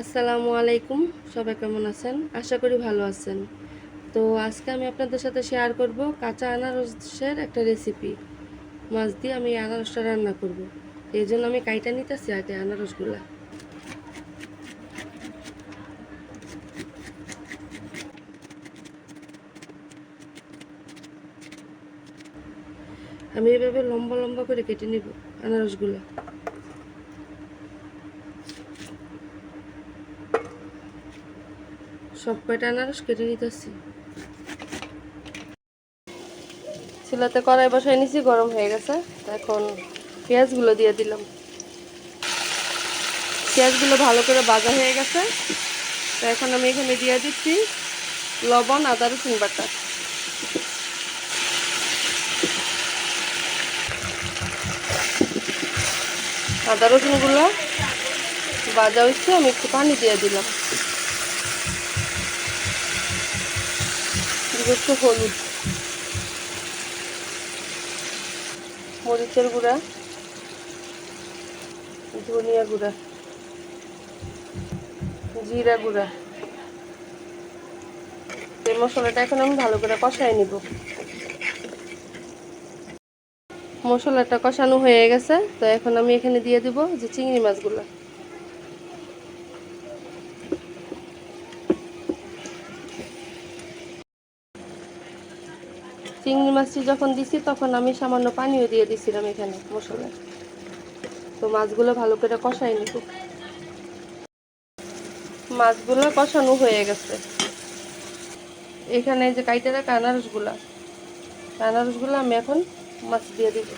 আসসালামু আলাইকুম। সবাই কেমন আছেন? আশা করি ভালো আছেন। তো আজকে আমি আপনাদের সাথে শেয়ার করব কাঁচা আনারসের একটা রেসিপি মাছ দিয়ে আমি আনারসটা রান্না করব। এই জন্য আমি কাইটা নিতেছি আগে আনারসগুলা। আমি এভাবে লম্বা লম্বা করে কেটে নিব আনারসগুলো। সব কয়টা আনারস কেটে নিতেছি। চুলাতে কড়াই বসাই নিছি, গরম হয়ে গেছে। এখন পেঁয়াজগুলো দিয়ে দিলাম। পেঁয়াজগুলো ভালো করে ভাজা হয়ে গেছে। তো এখন আমি এখানে দিয়ে দিচ্ছি লবণ, আদা, রসুন বাটা। আদা, রসুনগুলো ভাজা হচ্ছে আমি একটু পানি দিয়ে দিলাম। দিব একটু হলুদ। মরিচের গুঁড়া, ধনিয়া গুঁড়া, জিরা গুঁড়া। এই মশলাটা এখন আমি ভালো করে কষাই নিব। মশলাটা কষানো হয়ে গেছে, তো এখন আমি এখানে দিয়ে দিব যে চিংড়ি মাছগুলো। চিংড়ি মাছটি যখন দিছি, তখন আমি সামান্য পানিও দিয়ে দিছিলাম এখানে মশলা তো মাছগুলো ভালো করে কষাই নিব। মাছগুলো কষানো হয়ে গেছে। এখানে যে কাইটে রাখা আনারসগুলা আমি এখন মাছ দিয়ে দিব।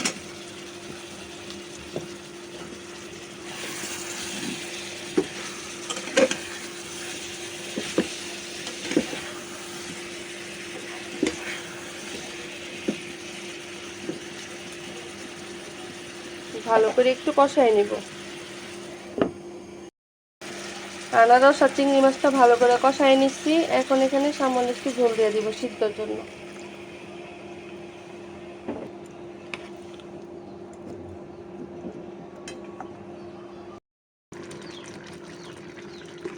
ভালো করে একটু কষাই নিব। আনারস আর চিংড়ি মাছটা ভালো করে কষাই নিচ্ছি। এখন এখানে সামান্য একটু ঝোল দিয়ে দিব সিদ্ধর জন্য।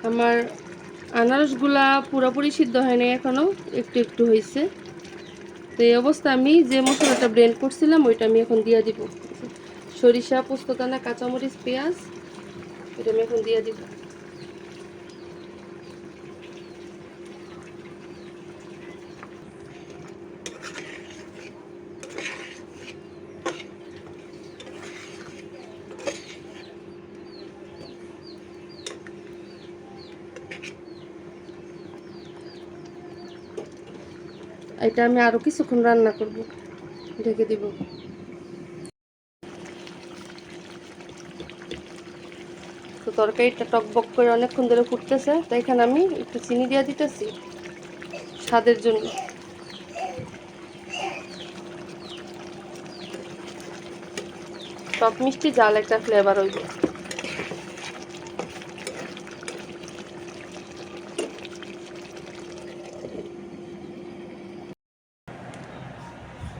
আমার আনারসগুলা পুরোপুরি সিদ্ধ হয়নি এখনও একটু একটু হয়েছে তো এই অবস্থা আমি যে মশলাটা ব্লেন্ড করছিলাম, ওইটা আমি এখন দিয়ে দিব। সরিষা, পোস্তদানা, কাঁচামরিচ, পেঁয়াজ, এটা আমি এখন দিয়ে দিব। এটা আমি আরও কিছুক্ষণ রান্না করব। ঢেকে দিব। তরকারিটা টকবক করে অনেকক্ষণ ধরে ফুটতেছে, তো এখানে আমি একটু চিনি দিয়ে দিতেছি স্বাদের জন্য। টক মিষ্টি, জাল একটা ফ্লেভার হইব।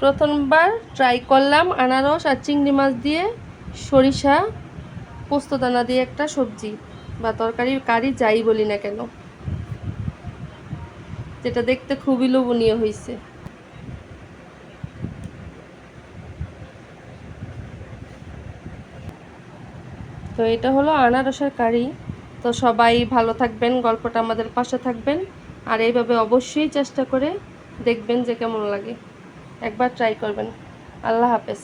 প্রথমবার ট্রাই করলাম আনারস আর চিংড়ি মাছ দিয়ে সরিষা পোস্তদানা দিয়ে একটা সবজি বা তরকারির কারি যাই বলি না কেন। যেটা দেখতে খুবই লোভনীয় হয়েছে তো এটা হলো আনারসের কারি। তো সবাই ভালো থাকবেন, গল্পটা আমাদের পাশে থাকবেন। আর এইভাবে অবশ্যই চেষ্টা করে দেখবেন যে কেমন লাগে। একবার ট্রাই করবেন। আল্লাহ হাফেজ।